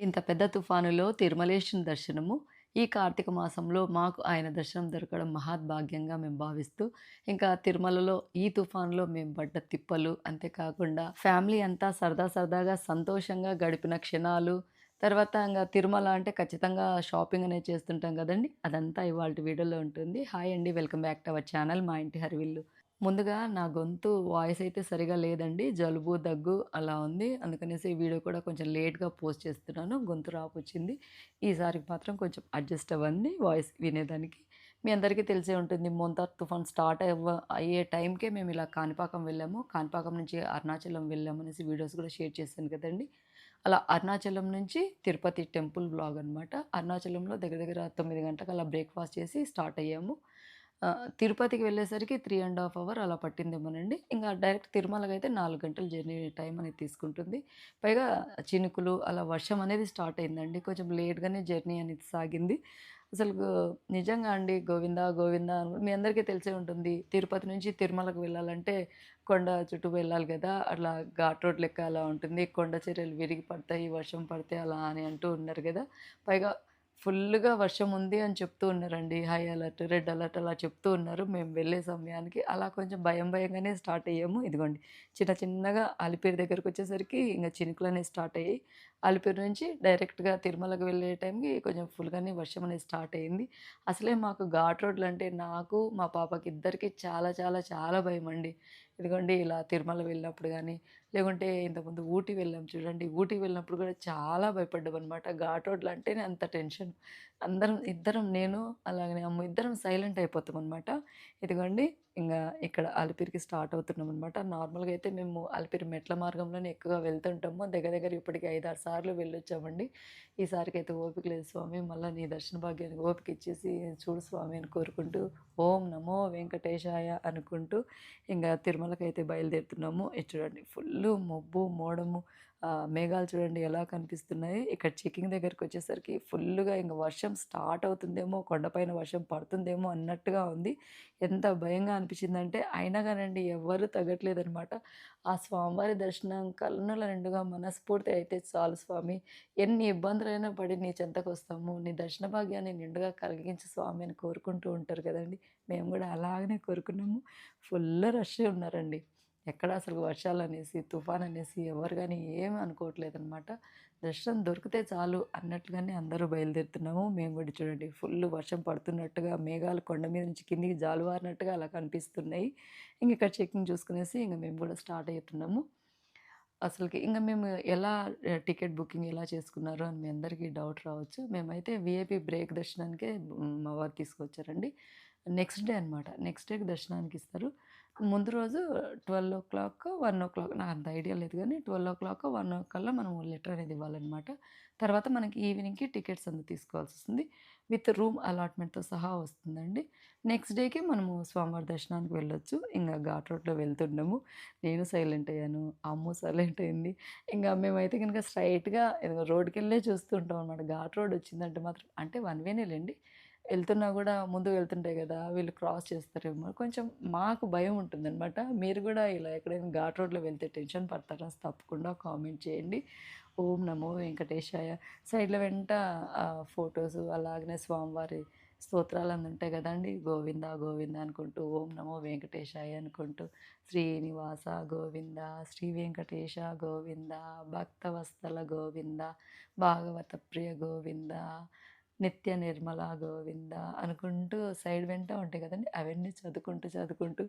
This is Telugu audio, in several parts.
ఇంత పెద్ద తుఫానులో తిరుమలేశుని దర్శనము ఈ కార్తీక మాసంలో మాకు ఆయన దర్శనం దొరకడం మహాద్భాగ్యంగా మేము భావిస్తూ ఇంకా తిరుమలలో ఈ తుఫాన్లో మేము పడ్డ తిప్పలు అంతేకాకుండా ఫ్యామిలీ అంతా సరదా సరదాగా సంతోషంగా గడిపిన క్షణాలు తర్వాత ఇంకా తిరుమల అంటే ఖచ్చితంగా షాపింగ్ అనేది చేస్తుంటాం కదండి అదంతా ఇవాళ వీడియోలో ఉంటుంది. హాయ్ అండి welcome back to our channel. మా ఇంటి హరివిల్లు. ముందుగా నా గొంతు వాయిస్ అయితే సరిగా లేదండి. జలుబు దగ్గు అలా ఉంది. అందుకనేసి ఈ వీడియో కూడా కొంచెం లేట్గా పోస్ట్ చేస్తున్నాను. గొంతు రాపు ఈసారికి మాత్రం కొంచెం అడ్జస్ట్ అవ్వండి వాయిస్ వినేదానికి. మీ అందరికీ తెలిసే ఉంటుంది మొంతార్ తుఫాన్ స్టార్ట్ అవ్వ అయ్యే టైంకే మేము ఇలా కాణిపాకం వెళ్ళాము. కాణిపాకం నుంచి అరుణాచలం వెళ్ళాము అనేసి వీడియోస్ కూడా షేర్ చేశాను కదండి. అలా అరుణాచలం నుంచి తిరుపతి టెంపుల్ బ్లాగ్ అనమాట అరుణాచలంలో దగ్గర దగ్గర తొమ్మిది గంటలకు అలా బ్రేక్ఫాస్ట్ చేసి స్టార్ట్ అయ్యాము. తిరుపతికి వెళ్ళేసరికి త్రీ అండ్ హాఫ్ అవర్ అలా పట్టిందేమోనండి. ఇంకా డైరెక్ట్ తిరుమలకి అయితే నాలుగు గంటల జర్నీ టైం అనేది తీసుకుంటుంది. పైగా చినుకులు అలా వర్షం అనేది స్టార్ట్ అయిందండి. కొంచెం లేట్గానే జర్నీ అనేది సాగింది. అసలు నిజంగా అండి గోవిందా గోవిందా మీ అందరికీ తెలిసే ఉంటుంది. తిరుపతి నుంచి తిరుమలకు వెళ్ళాలంటే కొండ చుట్టూ వెళ్ళాలి కదా. అట్లా ఘాట్ రోడ్ లెక్క అలా ఉంటుంది. కొండ చర్యలు విరిగి పడతాయి వర్షం పడితే అలా అని అంటూ ఉన్నారు కదా. పైగా ఫుల్గా వర్షం ఉంది అని చెప్తూ ఉన్నారండి. హై అలర్ట్ రెడ్ అలర్ట్ అలా చెప్తూ ఉన్నారు. మేము వెళ్ళే సమయానికి అలా కొంచెం భయం భయంగానే స్టార్ట్ అయ్యాము. ఇదిగోండి చిన్న చిన్నగా అలిపిరి దగ్గరకు వచ్చేసరికి ఇంకా చినుకులు అనేవి స్టార్ట్ అయ్యాయి. అలిపిరి నుంచి డైరెక్ట్గా తిరుమలకు వెళ్ళే టైంకి కొంచెం ఫుల్గానే వర్షం అనేది స్టార్ట్ అయ్యింది. అసలే మాకు ఘాట్ రోడ్లు అంటే నాకు మా పాపకి ఇద్దరికి చాలా చాలా చాలా భయం అండి ఇదిగోండి ఇలా తిరుమల వెళ్ళినప్పుడు కానీ లేకుంటే ఇంతకుముందు ఊటీ వెళ్ళాం చూడండి. ఊటీ వెళ్ళినప్పుడు కూడా చాలా భయపడ్డాం అనమాట ఘాట్ రోడ్లు అంటేనే అంత టెన్షన్. అందరం ఇద్దరం నేను అలాగనే అమ్మ ఇద్దరం సైలెంట్ అయిపోతాం అనమాట ఇదిగోండి ఇంకా ఇక్కడ అలిపిరికి స్టార్ట్ అవుతున్నాం అనమాట నార్మల్గా అయితే మేము అలిపిరి మెట్ల మార్గంలోనే ఎక్కువగా వెళ్తుంటాము. దగ్గర దగ్గర ఇప్పటికి ఐదు ఆరు సార్లు వెళ్ళొచ్చామండి. ఈసారికి అయితే ఓపిక లేదు స్వామి. మళ్ళీ నీ దర్శన భాగ్యానికి ఓపిక ఇచ్చేసి చూడు స్వామి అని కోరుకుంటూ ఓం నమో వెంకటేశాయ అనుకుంటూ ఇంకా తిరుమలకి అయితే బయలుదేరుతున్నాము చూడండి ఫుల్ మబ్బు మోడము మేఘాలు చూడండి ఎలా కనిపిస్తున్నాయి. ఇక్కడ చెకింగ్ దగ్గరికి వచ్చేసరికి ఫుల్గా ఇంకా వర్షం స్టార్ట్ అవుతుందేమో కొండపైన వర్షం పడుతుందేమో అన్నట్టుగా ఉంది. ఎంత భయంగా అనిపించిందంటే అయినా కానండి ఎవరు తగ్గట్లేదనమాట ఆ స్వామివారి దర్శనం కన్నుల నిండుగా మనస్ఫూర్తి అయితే చాలు స్వామి. ఎన్ని ఇబ్బందులైనా పడి నీ చెంతకు వస్తాము. నీ దర్శన భాగ్యాన్ని నిండుగా కలిగించి స్వామి అని కోరుకుంటూ ఉంటారు కదండి. మేము కూడా అలాగనే కోరుకున్నాము. ఫుల్ రష్ ఉన్నారండి. ఎక్కడ అసలు వర్షాలు అనేసి తుఫాన్ అనేసి ఎవరు కానీ ఏం అనుకోవట్లేదు అనమాట దర్శనం దొరికితే చాలు అన్నట్లుగానే అందరూ బయలుదేరుతున్నాము. మేము కూడా చూడండి ఫుల్ వర్షం పడుతున్నట్టుగా మేఘాలు కొండ మీద నుంచి కిందికి జాలువారినట్టుగా అలా కనిపిస్తున్నాయి. ఇంక ఇక్కడ చెకింగ్ చూసుకునేసి ఇంక మేము కూడా స్టార్ట్ అవుతున్నాము అసలుకి ఇంకా మేము ఎలా టికెట్ బుకింగ్ ఎలా చేసుకున్నారు అని మీ అందరికీ డౌట్ రావచ్చు. మేమైతే విఐపి బ్రేక్ దర్శనానికే మా వారు తీసుకొచ్చారండి. నెక్స్ట్ డే అనమాట నెక్స్ట్ డేకి దర్శనానికి ఇస్తారు. ముందు రోజు twelve o'clock one o'clock నాకు అంత ఐడియా లేదు కానీ ట్వెల్వ్ ఓ క్లాక్ వన్ ఓ కల్లా మనం లెటర్ అనేది ఇవ్వాలన్నమాట. తర్వాత మనకి ఈవినింగ్కి టికెట్స్ అందు తీసుకోవాల్సి వస్తుంది. విత్ రూమ్ అలాట్మెంట్తో సహా వస్తుందండి. నెక్స్ట్ డేకి మనము స్వామివారి దర్శనానికి వెళ్ళొచ్చు. ఇంకా ఘాట్ రోడ్లో వెళ్తున్నాము నేను సైలెంట్ అయ్యాను అమ్ము సైలెంట్ అయింది. ఇంకా మేమైతే కనుక స్ట్రైట్గా రోడ్కి వెళ్ళే చూస్తుంటాం అనమాట ఘాట్ రోడ్ వచ్చిందంటే మాత్రం అంటే వన్ వేనేలేండి. వెళ్తున్నా కూడా ముందు వెళ్తుంటాయి కదా వీళ్ళు క్రాస్ చేస్తారేమో. కొంచెం మాకు భయం ఉంటుందన్నమాట. మీరు కూడా ఇలా ఎక్కడైనా ఘాట్ రోడ్లో వెళ్తే టెన్షన్ పడతారా? తప్పకుండా కామెంట్ చేయండి. ఓం నమో వెంకటేశాయ. సైడ్లో వెంట ఫొటోస్ అలాగనే స్వామివారి స్తోత్రాలు అన్నీ ఉంటాయి కదండి. గోవింద గోవింద అనుకుంటూ ఓం నమో వెంకటేశాయ అనుకుంటూ శ్రీనివాస గోవింద శ్రీ వెంకటేశ గోవింద భక్తవస్తల గోవింద భాగవత ప్రియ గోవింద నిత్య నిర్మల గోవింద అనుకుంటూ సైడ్ వెంట ఉంటాయి కదండి. అవన్నీ చదువుకుంటూ చదువుకుంటూ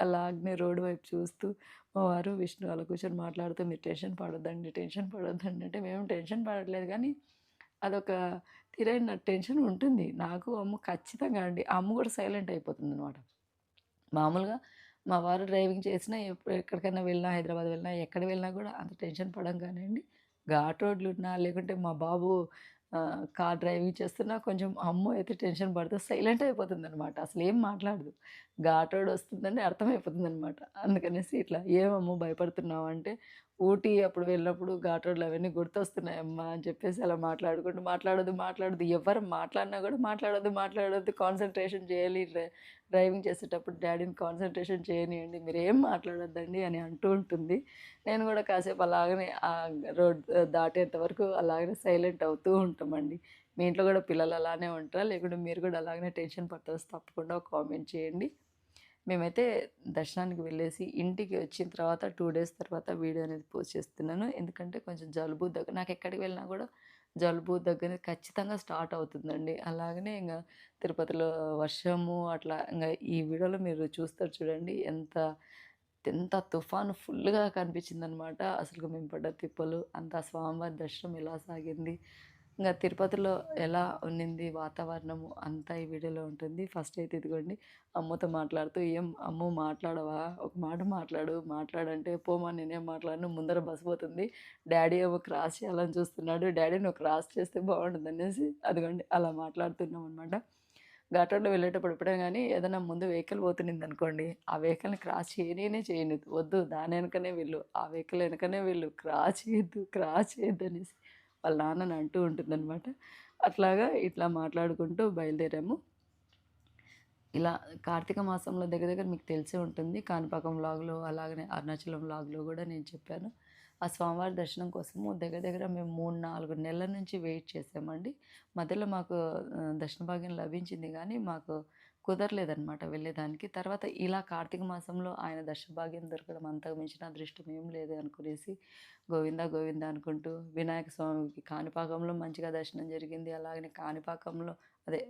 అలాగనే రోడ్డు వైపు చూస్తూ మా వారు విష్ణు అలా కూర్చొని మాట్లాడుతూ మీరు టెన్షన్ పడొద్దండి టెన్షన్ పడొద్దండి అంటే మేము టెన్షన్ పడట్లేదు కానీ అదొక తీరైన టెన్షన్ ఉంటుంది. నాకు అమ్మ ఖచ్చితంగా అండి అమ్మ కూడా సైలెంట్ అయిపోతుంది అనమాట మామూలుగా మా వారు డ్రైవింగ్ చేసినా ఎప్పుడు ఎక్కడికైనా వెళ్ళినా హైదరాబాద్ వెళ్ళినా ఎక్కడ వెళ్ళినా కూడా అంత టెన్షన్ పడం కానివ్వండి ఘాట్ రోడ్లు ఉన్నా లేకుంటే మా బాబు కార్ డ్రైవింగ్ చేస్తున్నా కొంచెం అమ్మ అయితే టెన్షన్ పడుతూ సైలెంట్ అయిపోతుంది అనమాట అసలు ఏం మాట్లాడదు. ఘాట్ రోడ్ వస్తుందని అర్థమైపోతుంది అనమాట అందుకనేసి ఇట్లా ఏమమ్మో భయపడుతున్నావు? అంటే ఊటీ అప్పుడు వెళ్ళినప్పుడు ఘాట్ రోడ్‌లు అవన్నీ గుర్తొస్తున్నాయమ్మా అని చెప్పేసి అలా మాట్లాడుకుంటూ మాట్లాడొద్దు, మాట్లాడొద్దు ఎవ్వరు మాట్లాడినా కూడా మాట్లాడొద్దు, మాట్లాడొద్దు కాన్సన్ట్రేషన్ చేయాలి డ్రై డ్రైవింగ్ చేసేటప్పుడు డాడీని కాన్సన్ట్రేషన్ చేయనియండి మీరేం మాట్లాడొద్దండి అని అంటూ ఉంటుంది. నేను కూడా కాసేపు అలాగనే ఆ రోడ్ దాటేంత వరకు అలాగనే సైలెంట్ అవుతూ ఉంటామండి. మీ ఇంట్లో కూడా పిల్లలు అలానే ఉంటారా? లేకుంటే మీరు కూడా అలాగనే టెన్షన్ పడతారా? తప్పకుండా ఒక కామెంట్ చేయండి. మేమైతే దర్శనానికి వెళ్ళేసి ఇంటికి వచ్చిన తర్వాత టూ డేస్ తర్వాత వీడియో అనేది పోస్ట్ చేస్తున్నాను. ఎందుకంటే కొంచెం జలుబు, దగ్గర నాకు ఎక్కడికి వెళ్ళినా కూడా జలుబు, దగ్గర ఖచ్చితంగా స్టార్ట్ అవుతుందండి. అలాగనే ఇంకా తిరుపతిలో వర్షము అట్లా ఇంకా ఈ వీడియోలో మీరు చూస్తారు చూడండి ఎంత ఎంత తుఫాను ఫుల్‌గా కనిపించిందనమాట. అసలు మేము పడ్డ తిప్పలు, అంతా స్వామివారి దర్శనం ఎలా సాగింది, ఇంకా తిరుపతిలో ఎలా ఉన్నింది వాతావరణము అంతా ఈ వీడియోలో ఉంటుంది. ఫస్ట్ అయితే ఇదిగోండి అమ్మతో మాట్లాడుతూ "ఏం అమ్ము మాట్లాడవా? ఒక మాట మాట్లాడు. మాట్లాడంటే పోమా నేనేం మాట్లాడను ముందర బస్సు పోతుంది. డాడీ ఏమో క్రాస్ చేయాలని చూస్తున్నాడు. డాడీ నువ్వు క్రాస్ చేస్తే బాగుంటుందనేసి అదిగోండి అలా మాట్లాడుతున్నాం అనమాట. ఘాట్ వెళ్ళేటప్పుడు ఇప్పుడే కానీ ఏదైనా ముందు వెహికల్ పోతున్నిందనుకోండి, ఆ వెహికల్‌ని క్రాస్ చేయనే చేయను వద్దు దాని వెనకనే వెళ్ళు. ఆ వెహికల్ వెనకనే వెళ్ళు. క్రాస్ చేయొద్దు, క్రాస్ చేయొద్దు అనేసి వాళ్ళ నాన్నని అంటూ ఉంటుందనమాట. అట్లాగా ఇట్లా మాట్లాడుకుంటూ బయలుదేరాము. ఇలా కార్తీక మాసంలో దగ్గర దగ్గర మీకు తెలిసే ఉంటుంది. కాణిపాకం వ్లాగ్‌లో అలాగనే అరుణాచలం వ్లాగ్‌లో కూడా నేను చెప్పాను. ఆ స్వామివారి దర్శనం కోసము దగ్గర దగ్గర మేము 3, 4 నెలల నుంచి వెయిట్ చేసామండి. మధ్యలో మాకు దర్శన భాగ్యం లభించింది కానీ మాకు కుదరలేదనమాట వెళ్ళేదానికి. తర్వాత ఇలా కార్తీక మాసంలో ఆయన దర్శభాగ్యం దొరకడం అంతకు మించిన అదృష్టం ఏం లేదు అనుకునేసి గోవిందా గోవిందా అనుకుంటూ వినాయక స్వామికి కాణిపాకంలో మంచిగా దర్శనం జరిగింది. అలాగనే కాణిపాకంలో అదే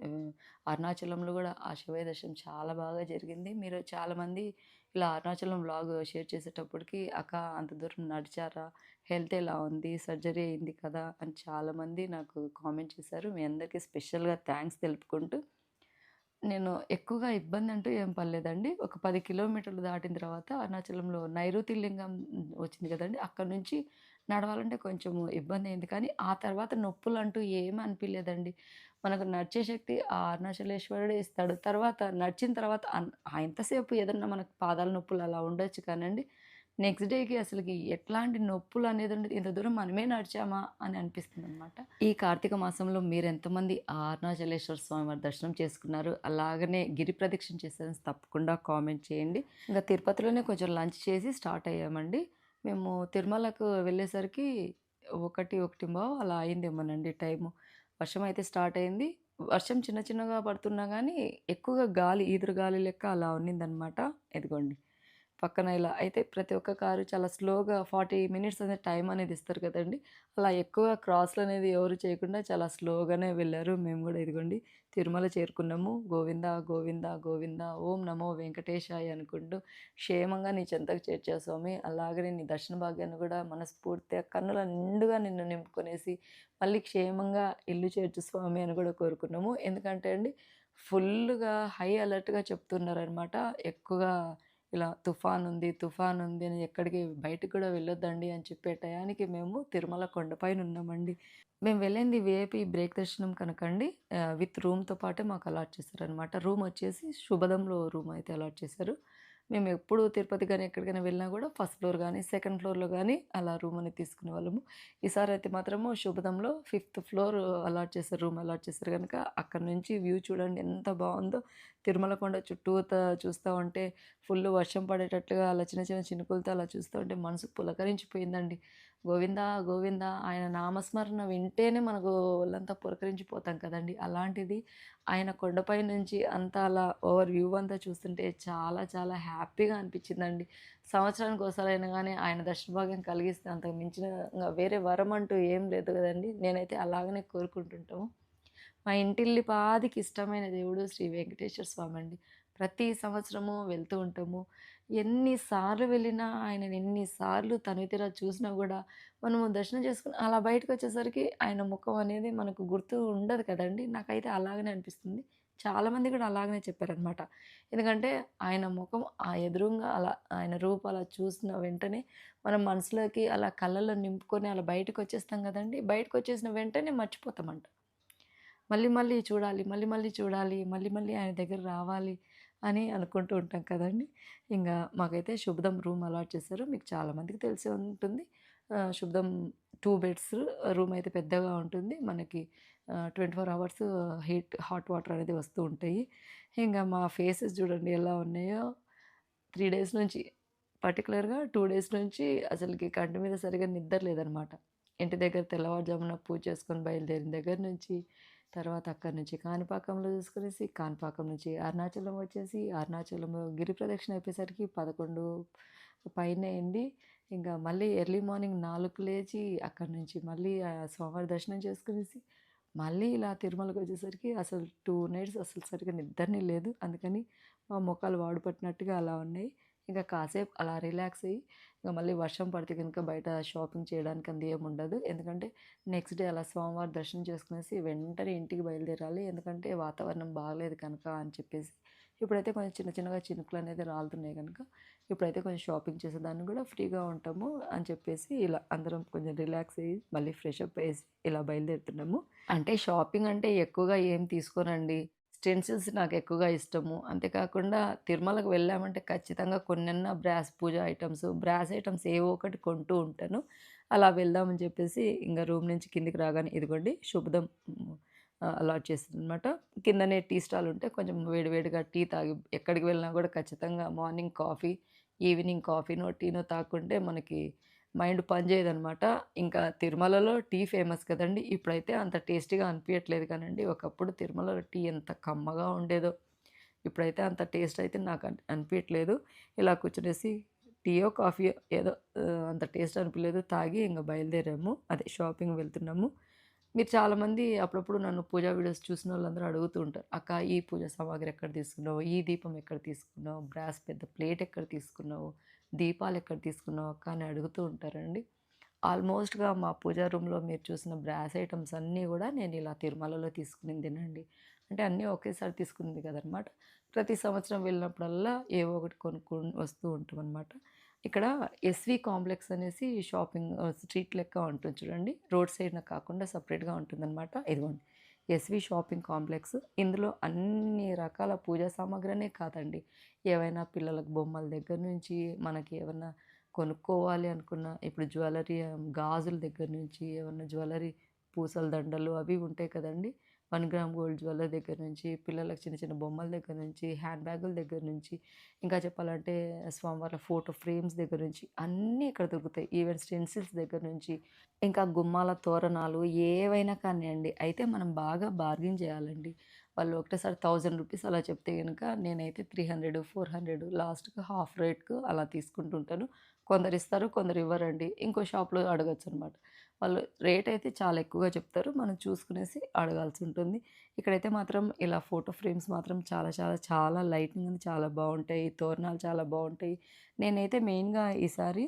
అరుణాచలంలో కూడా ఆ శివయ దర్శనం చాలా బాగా జరిగింది. మీరు చాలామంది ఇలా అరుణాచలం వ్లాగ్ షేర్ చేసేటప్పటికి "అక్క అంత దూరం నడిచారా? హెల్త్ ఎలా ఉంది? సర్జరీ అయింది కదా!" అని చాలామంది నాకు కామెంట్ చేశారు. మీ అందరికీ స్పెషల్‌గా థ్యాంక్స్ తెలుపుకుంటూ నేను ఎక్కువగా ఇబ్బంది అంటూ ఏం పర్లేదండి ఒక పది కిలోమీటర్లు దాటిన తర్వాత అరుణాచలంలో నైరుతి లింగం వచ్చింది కదండి అక్కడి నుంచి నడవాలంటే కొంచెం ఇబ్బంది అయింది కానీ ఆ తర్వాత నొప్పులు అంటూ ఏమీ అనిపించలేదండి మనకు నడిచే శక్తి ఆ అరుణాచలేశ్వరుడే ఇస్తాడు. తర్వాత నడిచిన తర్వాత ఎంతసేపు ఏదన్నా మనకు పాదాల నొప్పులు అలా ఉండొచ్చు కానండి. నెక్స్ట్ డేకి అసలుకి ఎట్లాంటి నొప్పులు అనేది ఉండదు. ఇంత దూరం మనమే నడిచామా అని అనిపిస్తుంది అనమాట ఈ కార్తీక మాసంలో మీరెంతమంది ఎంతమంది అరుణాచలేశ్వర స్వామివారి దర్శనం చేసుకున్నారు? అలాగనే గిరి ప్రదక్షిణ చేసేది తప్పకుండా కామెంట్ చేయండి. ఇంకా తిరుపతిలోనే కొంచెం లంచ్ చేసి స్టార్ట్ అయ్యామండి. మేము తిరుమలకు వెళ్ళేసరికి 1, 1:15 అలా అయిందేమోనండి టైము. వర్షం అయితే స్టార్ట్ అయింది. వర్షం చిన్న చిన్నగా పడుతున్నా కానీ ఎక్కువగా గాలి ఈదురు గాలి లెక్క అలా ఉన్నిందనమాట. ఇదిగోండి పక్కన ఇలా అయితే ప్రతి ఒక్క కారు చాలా స్లోగా 40 మినిట్స్ అనేది టైం అనేది ఇస్తారు కదండి అలా ఎక్కువ క్రాస్‌లనేది ఎవరు చేయకుండా చాలా స్లోగానే వెళ్ళారు మేము కూడా ఇదిగోండి తిరుమల చేరుకున్నాము. గోవిందా గోవిందా గోవిందా ఓం నమో వెంకటేశాయ అనుకుంటూ క్షేమంగా నీ చెంతకు చేర్చా స్వామి. అలాగనే నీ దర్శన భాగ్యాన్ని కూడా మనస్ఫూర్తిగా కన్నుల నిండుగా నిన్ను నింపుకొనేసి మళ్ళీ క్షేమంగా ఇల్లు చేర్చు స్వామి అని కూడా కోరుకున్నాము. ఎందుకంటే అండి ఫుల్లుగా హై అలర్ట్‌గా చెప్తున్నారనమాట. ఎక్కువగా ఇలా తుఫాన్ ఉంది తుఫాన్ ఉంది అని ఎక్కడికి బయటకు కూడా వెళ్ళొద్దండి అని చెప్పే టయానికి మేము తిరుమల కొండపైన ఉన్నామండి. మేము వెళ్ళింది విఐపి బ్రేక్ దర్శనం కనుకండి విత్ రూమ్‌తో పాటే మాకు అలాట్ చేశారనమాట. రూమ్ వచ్చేసి శుభదంలో రూమ్ అయితే అలాట్ చేశారు. మేము ఎప్పుడు తిరుపతి కానీ ఎక్కడికైనా వెళ్ళినా కూడా ఫస్ట్ ఫ్లోర్ కానీ సెకండ్ ఫ్లోర్‌లో కానీ అలా రూమ్ అనేది తీసుకునేవాళ్ళము. ఈసారి అయితే మాత్రము శుభదంలో ఫిఫ్త్ ఫ్లోర్ అలాట్ చేశారు. రూమ్ అలాట్ చేశారు కనుక అక్కడి నుంచి వ్యూ చూడండి ఎంత బాగుందో తిరుమల కొండ చుట్టూ చూస్తా ఉంటే ఫుల్లు వర్షం పడేటట్లుగా అలా చిన్న చిన్న చినుకులతో అలా చూస్తూ ఉంటే మనసు పులకరించిపోయిందండి. గోవిందా గోవిందా ఆయన నామస్మరణ వింటేనే మనకు ఒళ్ళంతా పులకరించిపోతాం కదండీ! అలాంటిది ఆయన కొండపై నుంచి అంతా అలా ఓవర్ వ్యూ అంతా చూస్తుంటే చాలా చాలా హ్యాపీగా అనిపించిందండి. సంవత్సరానికి ఒకసారి అయినా కానీ ఆయన దర్శన భాగ్యం కలిగిస్తే అంతకు మించిన వేరే వరం అంటూ ఏం లేదు కదండీ! నేనైతే అలాగనే కోరుకుంటుంటాము. మా ఇంటిల్లి పాదికి ఇష్టమైన దేవుడు శ్రీ వెంకటేశ్వర స్వామి అండి. ప్రతి సంవత్సరము వెళ్తూ ఉంటాము. ఎన్నిసార్లు వెళ్ళినా ఆయనని ఎన్నిసార్లు తనివితీరా చూసినా కూడా మనము దర్శనం చేసుకుని అలా బయటకొచ్చేసరికి ఆయన ముఖం అనేది మనకు గుర్తు ఉండదు కదండి నాకైతే అలాగనే అనిపిస్తుంది. చాలామంది కూడా అలాగనే చెప్పారనమాట. ఎందుకంటే ఆయన ముఖం ఆ ఎదురుంగా అలా ఆయన రూపం అలా చూసిన వెంటనే మనం మనసులోకి అలా కళ్ళలో నింపుకొని అలా బయటకు వచ్చేస్తాం కదండీ! బయటకొచ్చేసిన వెంటనే మర్చిపోతామంట. మళ్ళీ మళ్ళీ చూడాలి, మళ్ళీ మళ్ళీ చూడాలి, మళ్ళీ మళ్ళీ ఆయన దగ్గర రావాలి అని అనుకుంటూ ఉంటాం కదండీ! ఇంకా మాకైతే శుభ్రం రూమ్ అలాట్ చేశారు. మీకు చాలామందికి తెలిసి తెలిసే ఉంటుంది. శుభ్రం టూ బెడ్స్ రూమ్ అయితే పెద్దగా ఉంటుంది. మనకి twenty four hours heat hot water అనేది వస్తూ ఉంటాయి. ఇంకా మా ఫేసెస్ చూడండి ఎలా ఉన్నాయో త్రీ డేస్ నుంచి పర్టికులర్గా టూ డేస్ నుంచి అసలుకి కంటి మీద సరిగా నిద్ర లేదనమాట. ఇంటి దగ్గర తెల్లవారుజామున పూజ చేసుకొని బయలుదేరిన దగ్గర నుంచి, తర్వాత అక్కడి నుంచి కాణిపాకంలో చూసుకునేసి, కాణిపాకం నుంచి అరుణాచలం వచ్చేసి, అరుణాచలంలో గిరి ప్రదక్షిణ అయిపోయేసరికి పదకొండు పైన అయింది. ఇంకా మళ్ళీ ఎర్లీ మార్నింగ్ నాలుగు లేచి అక్కడి నుంచి మళ్ళీ స్వామివారి దర్శనం చేసుకునేసి, మళ్ళీ ఇలా తిరుమలకి వచ్చేసరికి అసలు టూ నైట్స్ అసలు సరిగ్గా నిద్రనే లేదు. అందుకని మా మొఖాలు వాడుపట్టినట్టుగా అలా ఉన్నాయి. ఇంకా కాసేపు అలా రిలాక్స్ అయ్యి, ఇంకా మళ్ళీ వర్షం పడితే కనుక బయట షాపింగ్ చేయడానికి అంత ఏముండదు. ఎందుకంటే నెక్స్ట్ డే అలా సోమవారం దర్శనం చేసుకునేసి వెంటనే ఇంటికి బయలుదేరాలి. ఎందుకంటే వాతావరణం బాగలేదు కనుక అని చెప్పేసి. ఇప్పుడైతే కొంచెం చిన్న చిన్నగా చినుకులు అనేది రాలుతున్నాయి కనుక ఇప్పుడైతే కొంచెం షాపింగ్ చేసేదాన్ని కూడా ఫ్రీగా ఉంటాము అని చెప్పేసి ఇలా అందరం కొంచెం రిలాక్స్ అయ్యి, మళ్ళీ ఫ్రెష్ అప్ వేసి ఇలా బయలుదేరుతున్నాము. అంటే షాపింగ్ అంటే ఎక్కువగా ఏం తీసుకోనండి. స్టెన్సిల్స్ నాకెక్కువగా ఇష్టము. అంతేకాకుండా తిరుమలకు వెళ్ళామంటే ఖచ్చితంగా కొన్నన్నా బ్రాస్ పూజ ఐటమ్స్ బ్రాస్ ఐటమ్స్ ఏవో ఒకటి కొంటూ ఉంటాను. అలా వెళ్దామని చెప్పేసి ఇంకా రూమ్ నుంచి కిందికి రాగానే ఇదిగోండి శుభదం అలాట్ చేస్తుంది అనమాట కిందనే టీ స్టాల్ ఉంటే కొంచెం వేడివేడిగా టీ తాగి ఎక్కడికి వెళ్ళినా కూడా ఖచ్చితంగా మార్నింగ్ కాఫీ, ఈవినింగ్ కాఫీనో, టీనో తాకుంటే మనకి మైండ్ పనిచేయదనమాట ఇంకా తిరుమలలో టీ ఫేమస్ కదండీ! ఇప్పుడైతే అంత టేస్టీగా అనిపియట్లేదు కానండి. ఒకప్పుడు తిరుమలలో టీ ఎంత కమ్మగా ఉండేదో. ఇప్పుడైతే అంత టేస్ట్ అయితే నాకు అనిపించట్లేదు అనిపియట్లేదు. ఇలా కూర్చునేసి టీయో, కాఫీయో ఏదో అంత టేస్ట్ అనిపించలేదు తాగి ఇంకా బయలుదేరాము. అదే షాపింగ్ వెళ్తున్నాము. మీరు చాలామంది అప్పుడప్పుడు నన్ను పూజా వీడియోస్ చూసినోళ్ళందరూ అడుగుతూ ఉంటారు. "అక్క ఈ పూజ సామాగ్రి ఎక్కడ తీసుకున్నావు? ఈ దీపం ఎక్కడ తీసుకున్నావు? బ్రాస్ పెద్ద ప్లేట్ ఎక్కడ తీసుకున్నావు? దీపాలు ఎక్కడ తీసుకున్నావు అక్క?" అని అడుగుతూ ఉంటారండి. ఆల్మోస్ట్‌గా మా పూజా రూమ్‌లో మీరు చూసిన బ్రాస్ ఐటమ్స్ అన్నీ కూడా నేను ఇలా తిరుమలలో తీసుకునిందేనండి. అంటే అన్నీ ఒకేసారి తీసుకునింది కదనమాట ప్రతి సంవత్సరం వెళ్ళినప్పుడల్లా ఏవో ఒకటి కొనుక్కొని వస్తూ ఉంటామనమాట. ఇక్కడ ఎస్‌వి కాంప్లెక్స్ అనేసి షాపింగ్ స్ట్రీట్ లెక్క ఉంటుంది చూడండి. రోడ్ సైడ్‌న కాకుండా సపరేట్గా ఉంటుందన్నమాట ఇదిగోండి ఎస్‌వి షాపింగ్ కాంప్లెక్స్. ఇందులో అన్ని రకాల పూజా సామాగ్రినే కాదండి. ఏవైనా పిల్లలకు బొమ్మల దగ్గర నుంచి, మనకి ఏమన్నా కొనుక్కోవాలి అనుకున్న ఇప్పుడు జ్యువెలరీ గాజుల దగ్గర నుంచి, ఏమన్నా జ్యువెలరీ పూసల దండలు అవి ఉంటాయి కదండి వన్ గ్రామ్ గోల్డ్ జ్యువెలరీ దగ్గర నుంచి, పిల్లలకు చిన్న చిన్న బొమ్మల దగ్గర నుంచి, హ్యాండ్ బ్యాగుల దగ్గర నుంచి, ఇంకా చెప్పాలంటే స్వామివార్ల ఫోటో ఫ్రేమ్స్ దగ్గర నుంచి అన్నీ ఇక్కడ దొరుకుతాయి. ఈవెన్ స్టెన్సిల్స్ దగ్గర నుంచి, ఇంకా గుమ్మాల తోరణాలు ఏవైనా కానివ్వండి అయితే మనం బాగా బార్గెన్ చేయాలండి. వాళ్ళు ఒకటేసారి థౌజండ్ రూపీస్ అలా చెప్తే కనుక నేనైతే 300, 400 లాస్ట్‌కి హాఫ్ రేట్‌కు అలా తీసుకుంటుంటాను కొందరు ఇస్తారు, కొందరు ఇవ్వరండి. ఇంకో షాప్‌లో అడగొచ్చనమాట. వాళ్ళు రేట్ అయితే చాలా ఎక్కువగా చెప్తారు. మనం చూసుకునేసి అడగాల్సి ఉంటుంది. ఇక్కడైతే మాత్రం ఇలా ఫోటో ఫ్రేమ్స్ మాత్రం చాలా చాలా చాలా లైటింగ్ అని చాలా బాగుంటాయి తోరణాలు చాలా బాగుంటాయి నేనైతే మెయిన్‌గా ఈసారి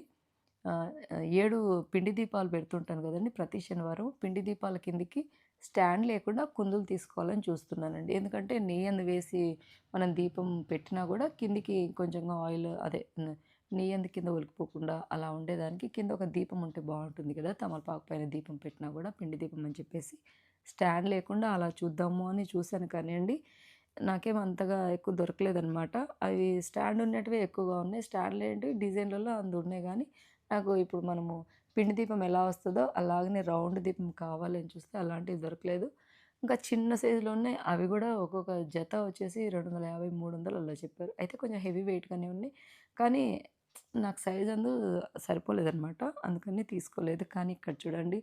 ఏడు పిండి దీపాలు పెడుతుంటాను కదండి ప్రతి శనివారం పిండి దీపాల కిందకి స్టాండ్ లేకుండా కుందులు తీసుకోవాలని చూస్తున్నానండి. ఎందుకంటే నెయ్యందు వేసి మనం దీపం పెట్టినా కూడా కిందికి కొంచెంగా ఆయిల్ అదే నీ నెయ్యందు కింద ఒలికిపోకుండా అలా ఉండేదానికి కింద ఒక దీపం ఉంటే బాగుంటుంది కదా తమలపాకు పైన దీపం పెట్టినా కూడా పిండి దీపం అని చెప్పేసి స్టాండ్ లేకుండా అలా చూద్దాము అని చూసాను కానివ్వండి నాకేం అంతగా ఎక్కువ దొరకలేదనమాట. అవి స్టాండ్ ఉన్నట్టువే ఎక్కువగా ఉన్నాయి. స్టాండ్ లేంటివి డిజైన్‌లలో అందు ఉన్నాయి కానీ నాకు ఇప్పుడు మనము పిండి దీపం ఎలా వస్తుందో అలాగనే రౌండ్ దీపం కావాలని చూస్తే అలాంటివి దొరకలేదు. ఇంకా చిన్న సైజులో ఉన్నాయి. అవి కూడా ఒక్కొక్క జత వచ్చేసి 250, 300 అలా చెప్పారు. అయితే కొంచెం హెవీ వెయిట్‌గానే ఉన్నాయి. కానీ నాకు సైజ్ అందు సరిపోలేదనమాట. అందుకని తీసుకోలేదు. కానీ ఇక్కడ చూడండి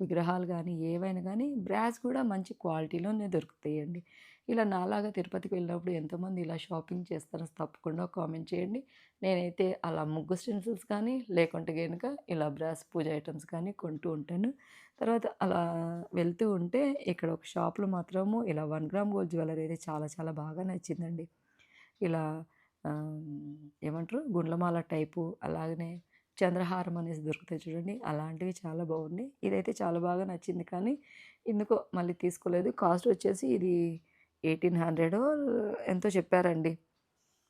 విగ్రహాలు కానీ ఏవైనా కానీ బ్రాస్ కూడా మంచి క్వాలిటీలోనే దొరుకుతాయండి. ఇలా నాలాగా తిరుపతికి వెళ్ళినప్పుడు ఎంతమంది ఇలా షాపింగ్ చేస్తారో తప్పకుండా కామెంట్ చేయండి. నేనైతే అలా ముగ్గు స్టెన్సిల్స్ కానీ, లేకుంటే గనుక ఇలా బ్రాస్ పూజ ఐటమ్స్ కానీ కొంటూ ఉంటాను. తర్వాత అలా వెళ్తూ ఉంటే ఇక్కడ ఒక షాప్‌లో మాత్రము ఇలా వన్ గ్రామ్ గోల్డ్ జ్యువెలరీ అయితే చాలా చాలా బాగా నచ్చిందండి. ఇలా ఏమంటారు గుండ్లమాల టైపు అలాగనే చంద్రహారం అనేసి దొరుకుతాయి చూడండి. అలాంటివి చాలా బాగున్నాయి. ఇదైతే చాలా బాగా నచ్చింది కానీ, ఎందుకో మళ్ళీ తీసుకోలేదు. కాస్ట్ వచ్చేసి ఇది 1800 ఎంతో చెప్పారండి.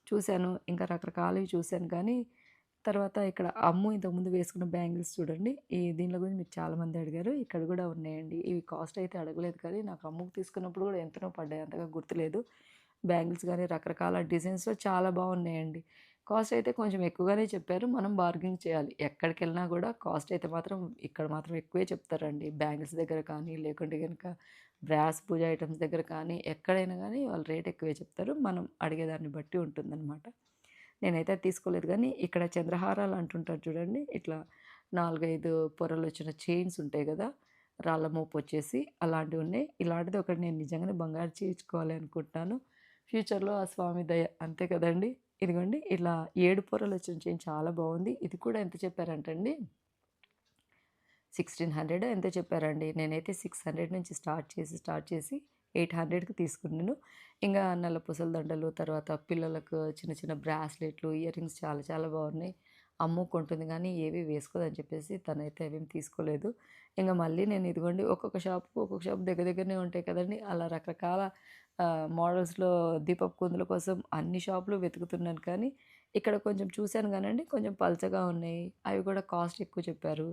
చూశాను ఇంకా రకరకాలవి చూశాను కానీ, తర్వాత ఇక్కడ అమ్ము ఇంతకుముందు వేసుకున్న బ్యాంగిల్స్ చూడండి. ఈ దీనిలో గురించి మీరు చాలామంది అడిగారు. ఇక్కడ కూడా ఉన్నాయండి. ఇవి కాస్ట్ అయితే అడగలేదు కానీ, నాకు అమ్ముకు తీసుకున్నప్పుడు కూడా ఎంతనో పడ్డాయి. అంతగా గుర్తులేదు. బ్యాంగిల్స్ కానీ రకరకాల డిజైన్స్‌లో చాలా బాగున్నాయండి. కాస్ట్ అయితే కొంచెం ఎక్కువగానే చెప్పారు. మనం బార్గింగ్ చేయాలి. ఎక్కడికెళ్ళినా కూడా కాస్ట్ అయితే మాత్రం ఇక్కడ మాత్రం ఎక్కువే చెప్తారండి. బ్యాంగిల్స్ దగ్గర కానీ, లేకుంటే కనుక బ్రాస్ పూజ ఐటమ్స్ దగ్గర కానీ, ఎక్కడైనా కానీ వాళ్ళు రేట్ ఎక్కువే చెప్తారు. మనం అడిగేదాన్ని బట్టి ఉంటుందనమాట. నేనైతే తీసుకోలేదు కానీ ఇక్కడ చంద్రహారాలు అంటుంటారు చూడండి. ఇట్లా నాలుగైదు పొరలు వచ్చిన చైన్స్ ఉంటాయి కదా రాళ్ళ మోపు వచ్చేసి అలాంటివి ఉన్నాయి ఇలాంటిది ఒకటి నేను నిజంగానే బంగారు చేయించుకోవాలి అనుకుంటున్నాను. ఫ్యూచర్‌లో ఆ స్వామి దయ అంతే కదండి ఇదిగోండి ఇలా ఏడు పొరలు వచ్చిన చైన్ చాలా బాగుంది. ఇది కూడా ఎంత చెప్పారంటండి 1600 ఎంతో చెప్పారండి. నేనైతే 600 నుంచి స్టార్ట్ చేసి, స్టార్ట్ చేసి 800కి తీసుకున్నాను. ఇంకా నల్ల పుసల దండలు, తర్వాత పిల్లలకు చిన్న చిన్న బ్రాస్లెట్లు, ఇయర్ రింగ్స్ చాలా చాలా బాగున్నాయి. అమ్ముకుంటుంది కానీ ఏవి వేసుకోదని చెప్పేసి తనైతే అవేమి తీసుకోలేదు. ఇంకా మళ్ళీ నేను ఇదిగోండి ఒక్కొక్క షాప్‌కు ఒక్కొక్క షాప్ దగ్గర దగ్గరనే ఉంటాయి కదండీ! అలా రకరకాల మోడల్స్‌లో దీపపు కుందుల కోసం అన్ని షాపులు వెతుకుతున్నాను కానీ, ఇక్కడ కొంచెం చూశాను కానండి కొంచెం పల్చగా ఉన్నాయి. అవి కూడా కాస్ట్ ఎక్కువ చెప్పారు.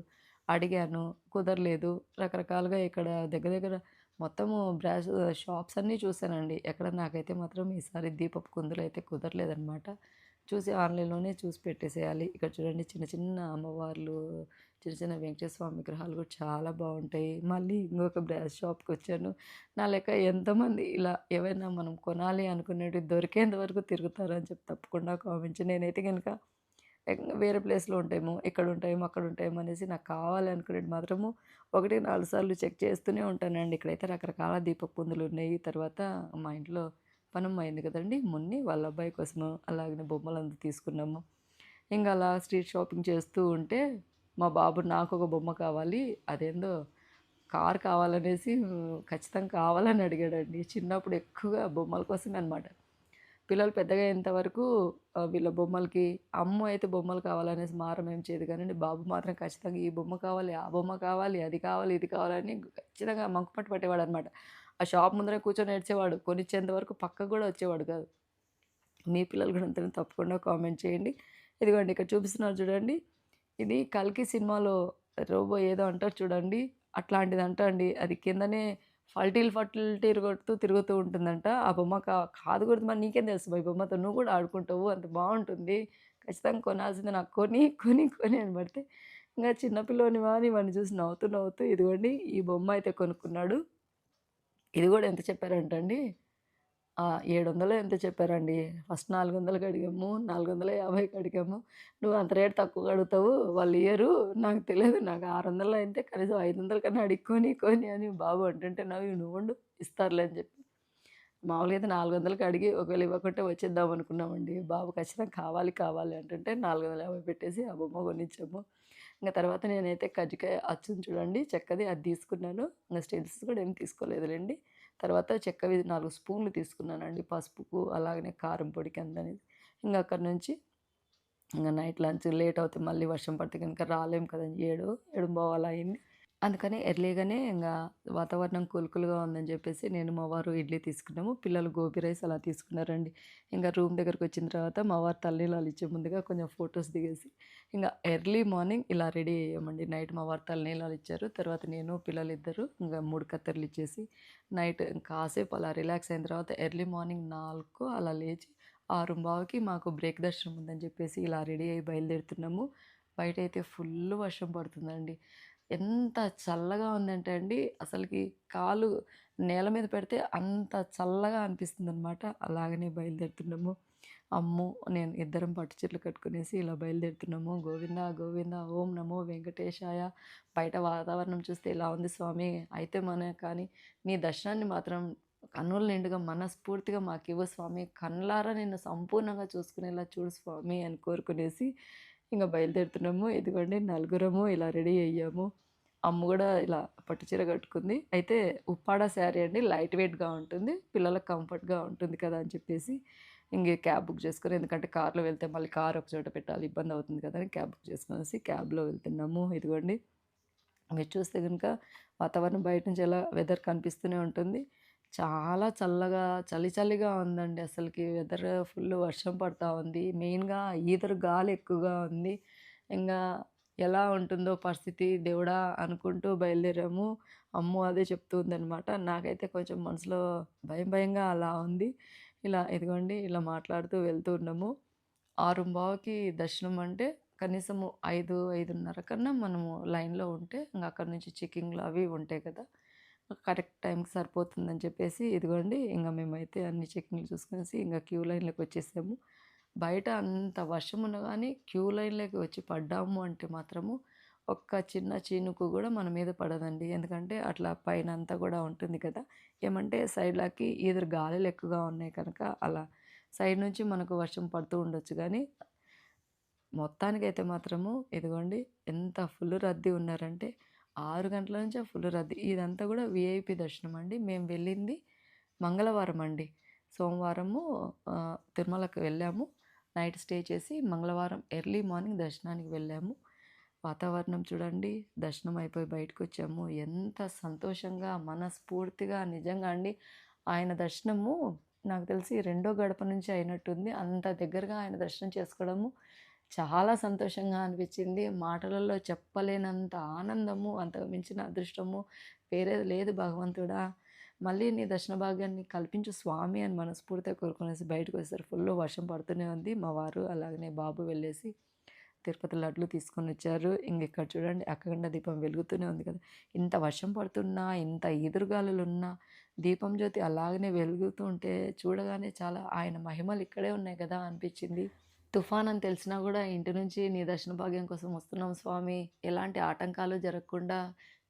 అడిగాను కుదరలేదు. రకరకాలుగా ఇక్కడ దగ్గర దగ్గర మొత్తము బ్రాస్ షాప్స్ అన్నీ చూసానండి. ఎక్కడ నాకైతే మాత్రం ఈసారి దీపపు కుందులు అయితే కుదరలేదనమాట. చూసి ఆన్‌లైన్‌లోనే చూసి పెట్టేసేయాలి. ఇక్కడ చూడండి చిన్న చిన్న అమ్మవార్లు, చిన్న చిన్న వెంకటేశ్వర స్వామి విగ్రహాలు కూడా చాలా బాగుంటాయి. మళ్ళీ ఇంకొక బ్రాస్ షాప్‌కొచ్చాను. నా లెక్క ఎంతమంది ఇలా ఏవైనా మనం కొనాలి అనుకునేవి దొరికేంత వరకు తిరుగుతారని చెప్పి తప్పకుండా కామెంట్ నేనైతే కనుక వేరే ప్లేస్‌లో ఉంటాయేమో, అక్కడ ఉంటాయమో అనేసి నాకు కావాలి అనుకునేది మాత్రము 1, 4 సార్లు చెక్ చేస్తూనే ఉంటానండి. ఇక్కడైతే రకరకాల దీపపుందులు కుందులున్నాయి. తర్వాత మా ఇంట్లో పనమ్మ అయింది కదండీ! మొన్నే వాళ్ళ అబ్బాయి కోసము అలాగనే బొమ్మలంతా తీసుకున్నాము. ఇంకా అలా స్ట్రీట్ షాపింగ్ చేస్తూ ఉంటే మా బాబు నాకు ఒక బొమ్మ కావాలి. అదేందో కార్ కావాలనేసి ఖచ్చితంగా కావాలని అడిగాడండి. చిన్నప్పుడు ఎక్కువగా బొమ్మల కోసమే అనమాట. పిల్లలు పెద్దగా అయ్యేంతవరకు వీళ్ళ బొమ్మలకి అమ్మ అయితే బొమ్మలు కావాలనేసి మారం ఏం చేయదు కానీ బాబు మాత్రం ఖచ్చితంగా ఈ బొమ్మ కావాలి, ఆ బొమ్మ కావాలి, అది కావాలి, ఇది కావాలని ఖచ్చితంగా మంకుపట్టు పట్టేవాడనమాట. ఆ షాప్ ముందరే కూర్చొని ఏడ్చేవాడు. కొనిచ్చేంత వరకు పక్కకు కూడా వచ్చేవాడు కాదు. మీ పిల్లలు కూడా అంతేనా తప్పకుండా కామెంట్ చేయండి. ఇదిగోండి ఇక్కడ చూపిస్తున్నారు చూడండి. ఇది 'కల్కి' సినిమాలో రోబో ఏదో అంటారు చూడండి. అట్లాంటిదంట అండి. అది కిందనే ఫల్టీలు ఫల్టీలు తిరుగుతూ తిరుగుతూ ఉంటుందంట. ఆ బొమ్మ కా కాదు కూడా మరి నీకేం తెలుసు ఈ బొమ్మతో నువ్వు కూడా ఆడుకుంటావు. అంత బాగుంటుంది ఖచ్చితంగా కొనాల్సింది నాకు కొని, కొని, కొని అని పడితే ఇంకా చిన్న వాని వాడిని చూసి నవ్వుతూ, నవ్వుతూ ఇదిగోండి ఈ బొమ్మ అయితే కొనుక్కున్నాడు. ఇది కూడా ఎంత చెప్పారంటండి ఏడు వందలు ఎంత చెప్పారండి. ఫస్ట్ 400కి అడిగాము. 450కి అడిగాము. నువ్వు అంత రేట్ తక్కువ అడుగుతావు. వాళ్ళు ఇయ్యరు. నాకు తెలియదు. నాకు 600లో అయితే కనీసం 500 కన్నా అడిగి కొని, అని బాబు అంటుంటే నవ్వి నువ్వు ఇస్తారులే అని చెప్పి. మామూలుగా అయితే 400కి అడిగి ఒకవేళ ఇవ్వకుంటే వచ్చేద్దాం అనుకున్నామండి. బాబు ఖచ్చితంగా కావాలి, కావాలి అంటుంటే 450 పెట్టేసి ఆ బొమ్మ కొనిచ్చాము. ఇంకా తర్వాత నేనైతే కజ్జికాయ అచ్చుంది చూడండి చెక్కది అది తీసుకున్నాను. ఇంకా స్టెన్సిల్స్ కూడా ఏమి తీసుకోలేదులేండి తర్వాత చెక్కవి నాలుగు స్పూన్లు తీసుకున్నానండి. పసుపుకు అలాగనే కారం పొడికి అందనేది. ఇంకా అక్కడి నుంచి ఇంకా నైట్ లంచ్ లేట్ అవుతే మళ్ళీ వర్షం పడితే కనుక రాలేము కదండీ! 7, 7:15 అలా అయింది. అందుకని ఎర్లీగానే ఇంకా వాతావరణం కూల్ ఉందని చెప్పేసి నేను మా వారు ఇడ్లీ తీసుకున్నాము. పిల్లలు గోబీ రైస్ అలా తీసుకున్నారండి. ఇంకా రూమ్ దగ్గరకొచ్చిన తర్వాత మా వారు తల్లీలాలు ఇచ్చే ముందుగా కొంచెం ఫొటోస్ దిగేసి ఇంకా ఎర్లీ మార్నింగ్ ఇలా రెడీ అయ్యామండి. నైట్ మా వారు తల్లీలాలు ఇచ్చారు. తర్వాత నేను పిల్లలు ఇద్దరు ఇంకా మూడు కత్తెరలు ఇచ్చేసి నైట్ కాసేపు అలా రిలాక్స్ అయిన తర్వాత ఎర్లీ మార్నింగ్ నాలుగు అలా లేచి 6:15కి మాకు బ్రేక్ దర్శనం ఉందని చెప్పేసి ఇలా రెడీ అయ్యి బయలుదేరుతున్నాము. బయట అయితే ఫుల్ వర్షం పడుతుందండి. ఎంత చల్లగా ఉందంటే అండి అసలుకి కాలు నేల మీద పెడితే అంత చల్లగా అనిపిస్తుందనమాట. అలాగనే బయలుదేరుతున్నాము. అమ్ము, నేను ఇద్దరం పట్టు చెట్లు కట్టుకునేసి ఇలా బయలుదేరుతున్నాము. గోవిందా గోవిందా ఓం నమో వెంకటేశాయ. బయట వాతావరణం చూస్తే ఇలా ఉంది స్వామి. అయితే మన కానీ నీ దర్శనాన్ని మాత్రం కన్నుల నిండుగా మనస్ఫూర్తిగా మాకివ్వు స్వామి. కళ్ళారా నిన్ను సంపూర్ణంగా చూసుకునేలా చూడు స్వామి అని కోరుకునేసి ఇంకా బయలుదేరుతున్నాము. ఇదిగోండి నలుగురము ఇలా రెడీ అయ్యాము. అమ్మ కూడా ఇలా పట్టుచీర కట్టుకుంది. అయితే ఉప్పాడ శారీ అండి. లైట్ వెయిట్‌గా ఉంటుంది. పిల్లలకు కంఫర్ట్‌గా ఉంటుంది కదా! అని చెప్పేసి ఇంకే క్యాబ్ బుక్ చేసుకొని ఎందుకంటే కార్‌లో వెళ్తే మళ్ళీ కార్ ఒక చోట పెట్టాలి. ఇబ్బంది అవుతుంది కదా! అని క్యాబ్ బుక్ చేసుకునేసి క్యాబ్‌లో వెళ్తున్నాము. ఇదిగోండి మీరు చూస్తే కనుక వాతావరణం బయట నుంచి ఎలా వెదర్ కనిపిస్తూనే ఉంటుంది. చాలా చల్లగా చలి చలిగా ఉందండి అసలుకి వెదర్ ఫుల్ వర్షం పడతా ఉంది. మెయిన్‌గా ఈదరు గాలి ఎక్కువగా ఉంది. ఇంకా ఎలా ఉంటుందో పరిస్థితి దేవుడా అనుకుంటూ బయలుదేరాము. అమ్మ అదే చెప్తూ ఉందనమాట. నాకైతే కొంచెం మనసులో భయం భయంగా అలా ఉంది. ఇలా ఇదిగోండి ఇలా మాట్లాడుతూ వెళ్తూ ఉన్నాము. 6:15కి దర్శనం అంటే కనీసము 5, 5:30 కన్నా మనము లైన్‌లో ఉంటే ఇంకా అక్కడి నుంచి చెకింగ్‌లు అవి ఉంటాయి కదా! కరెక్ట్ టైంకి సరిపోతుందని చెప్పేసి ఇదిగోండి ఇంకా మేమైతే అన్ని చెక్కింగ్లు చూసుకునేసి ఇంకా క్యూ లైన్‌లోకి వచ్చేసాము. బయట అంత వర్షం ఉన్నా కానీ క్యూ లైన్‌లోకి వచ్చి పడ్డాము అంటే మాత్రము ఒక్క చిన్న చీనుకు కూడా మన మీద పడదండి. ఎందుకంటే అట్లా పైన అంతా కూడా ఉంటుంది కదా! ఏమంటే సైడ్‌లకి ఈదురు గాలులు ఎక్కువగా ఉన్నాయి కనుక అలా సైడ్ నుంచి మనకు వర్షం పడుతూ ఉండొచ్చు కానీ మొత్తానికైతే మాత్రము ఇదిగోండి ఎంత ఫుల్ రద్దీ ఉన్నారంటే ఆరు గంటల నుంచే ఫుల్ రద్దీ. ఇదంతా కూడా వీఐపీ దర్శనం అండి. మేము వెళ్ళింది మంగళవారం అండి. సోమవారము తిరుమలకు వెళ్ళాము. నైట్ స్టే చేసి మంగళవారం ఎర్లీ మార్నింగ్ దర్శనానికి వెళ్ళాము. వాతావరణం చూడండి. దర్శనం అయిపోయి బయటకొచ్చాము. ఎంత సంతోషంగా, మనస్ఫూర్తిగా నిజంగా అండి ఆయన దర్శనము నాకు తెలిసి రెండో గడప నుంచి అయినట్టుంది. అంత దగ్గరగా ఆయన దర్శనం చేసుకోవడము చాలా సంతోషంగా అనిపించింది మాటలలో చెప్పలేనంత ఆనందము, అంతకు మించిన అదృష్టము వేరే లేదు భగవంతుడా! మళ్ళీ నీ దర్శన భాగ్యాన్ని కల్పించు స్వామి అని మనస్ఫూర్తిగా కోరుకునేసి బయటకు బయటకొచ్చేసరికి ఫుల్ వర్షం పడుతూనే ఉంది. మా వారు అలాగనే బాబు వెళ్ళేసి తిరుపతి లడ్లు తీసుకొని వచ్చారు ఇక్కడ చూడండి అఖండ దీపం వెలుగుతూనే ఉంది కదా! ఇంత వర్షం పడుతున్నా, ఇంత ఈదురుగాలులున్నా దీపం జ్యోతి అలాగనే వెలుగుతూ ఉంటే చూడగానే చాలా ఆయన మహిమలు ఇక్కడే ఉన్నాయి కదా! అనిపించింది తుఫాన్ అని తెలిసినా కూడా ఇంటి నుంచి నీ దర్శన భాగ్యం కోసం వస్తున్నాం స్వామి. ఎలాంటి ఆటంకాలు జరగకుండా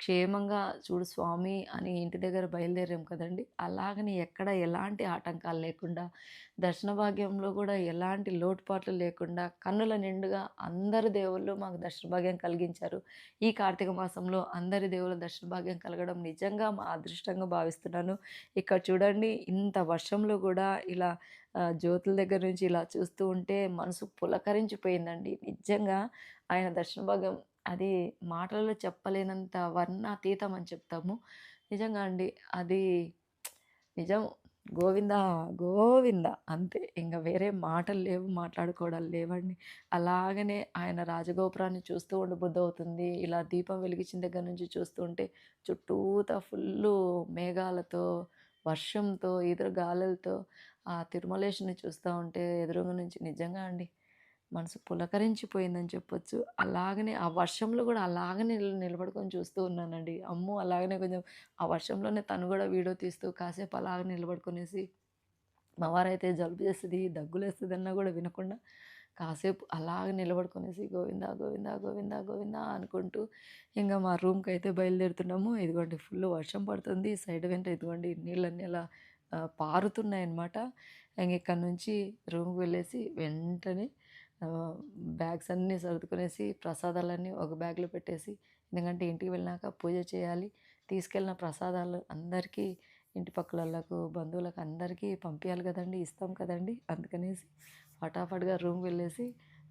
క్షేమంగా చూడు స్వామి అని ఇంటి దగ్గర బయలుదేరాం కదండీ! అలాగని ఎక్కడ ఎలాంటి ఆటంకాలు లేకుండా దర్శన భాగ్యంలో కూడా ఎలాంటి లోటుపాట్లు లేకుండా కన్నుల నిండుగా అందరు దేవుళ్ళు మాకు దర్శన భాగ్యం కలిగించారు. ఈ కార్తీక మాసంలో అందరి దేవుళ్ళ దర్శన భాగ్యం కలగడం నిజంగా మా అదృష్టంగా భావిస్తున్నాను. ఇక్కడ చూడండి ఇంత వర్షంలో కూడా ఇలా జ్యోతుల దగ్గర నుంచి ఇలా చూస్తూ ఉంటే మనసు పులకరించిపోయిందండి. నిజంగా ఆయన దర్శన భాగ్యం అది మాటలలో చెప్పలేనంత వర్ణాతీతం అని చెప్తాము. నిజంగా అండి అది నిజం గోవిందా గోవింద అంతే. ఇంకా వేరే మాటలు లేవు, మాట్లాడుకోవడాలు లేవండి. అలాగనే ఆయన రాజగోపురాన్ని చూస్తూ ఉండి బుద్ధ అవుతుంది ఇలా దీపం వెలిగించిన దగ్గర నుంచి చూస్తూ ఉంటే చుట్టూతా ఫుల్లు మేఘాలతో, వర్షంతో, ఎదురు గాలులతో ఆ తిరుమలేశుని చూస్తా ఉంటే ఎదురుగా నుంచి నిజంగా అండి మనసు పులకరించిపోయిందని చెప్పొచ్చు. అలాగనే ఆ వర్షంలో కూడా అలాగనే నిలబడుకొని చూస్తూ ఉన్నానండి. అమ్మో! అలాగనే కొంచెం ఆ వర్షంలోనే తను కూడా వీడియో తీస్తూ కాసేపు అలాగ నిలబడుకునేసి మా వారైతే జలుబు దగ్గులేస్తుంది అన్నా కూడా వినకుండా కాసేపు అలాగ నిలబడుకునేసి గోవిందా, గోవిందా, గోవిందా, గోవిందా అనుకుంటూ ఇంకా మా రూమ్కి అయితే బయలుదేరుతున్నాము. ఇదిగోండి ఫుల్ వర్షం పడుతుంది. సైడ్ వెంట ఇదిగోండి నీళ్ళన్నీ అలా పారుతున్నాయన్నమాట. ఇంగ ఇక్కడ నుంచి రూమ్‌కి వెళ్ళేసి వెంటనే బ్యాగ్స్ అన్నీ సర్దుకునేసి ప్రసాదాలన్నీ ఒక బ్యాగ్‌లో పెట్టేసి ఎందుకంటే ఇంటికి వెళ్ళినాక పూజ చేయాలి. తీసుకెళ్ళిన ప్రసాదాలు అందరికీ ఇంటి పక్కలకు బంధువులకు అందరికీ పంపించాలి కదండి ఇస్తాం కదండీ! అందుకనేసి ఫటాఫట్‌గా రూమ్ వెళ్ళేసి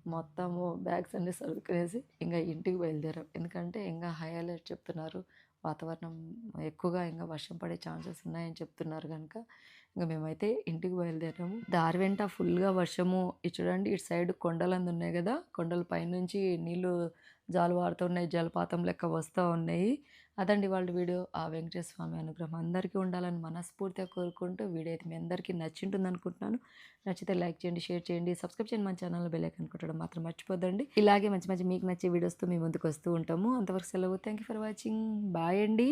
మొత్తము బ్యాగ్స్ అన్నీ సర్దుకునేసి ఇంకా ఇంటికి బయలుదేరాం. ఎందుకంటే ఇంకా హై అలర్ట్ చెప్తున్నారు. వాతావరణం ఎక్కువగా ఇంకా వర్షం పడే ఛాన్సెస్ ఉన్నాయని చెప్తున్నారు కనుక ఇంకా మేమైతే ఇంటికి బయలుదేరాము. దారి వెంట ఫుల్‌గా వర్షము ఇటు చూడండి ఇటు సైడ్ కొండలందున్నాయి కదా కొండల పైనుంచి నీళ్ళు జాలువారుతున్నాయి. జలపాతం లెక్క వస్తూ ఉన్నాయి. అదండి వాళ్ళ వీడియో. ఆ వెంకటేశ్వర స్వామి అనుగ్రహం అందరికీ ఉండాలని మనస్ఫూర్తిగా కోరుకుంటూ వీడియో అయితే మీ అందరికీ నచ్చింటుందనుకుంటున్నాను. నచ్చితే లైక్ చేయండి, షేర్ చేయండి, సబ్స్క్రైబ్ చేయండి. మన ఛానల్‌లో బెల్ కొట్టడం మాత్రం మర్చిపోద్దండి. ఇలాగే మంచి మంచి మీకు నచ్చే వీడియోస్‌తో మీ ముందుకొస్తూ ఉంటాము. అంతవరకు సెలవు. Thank you for watching. Bye అండి.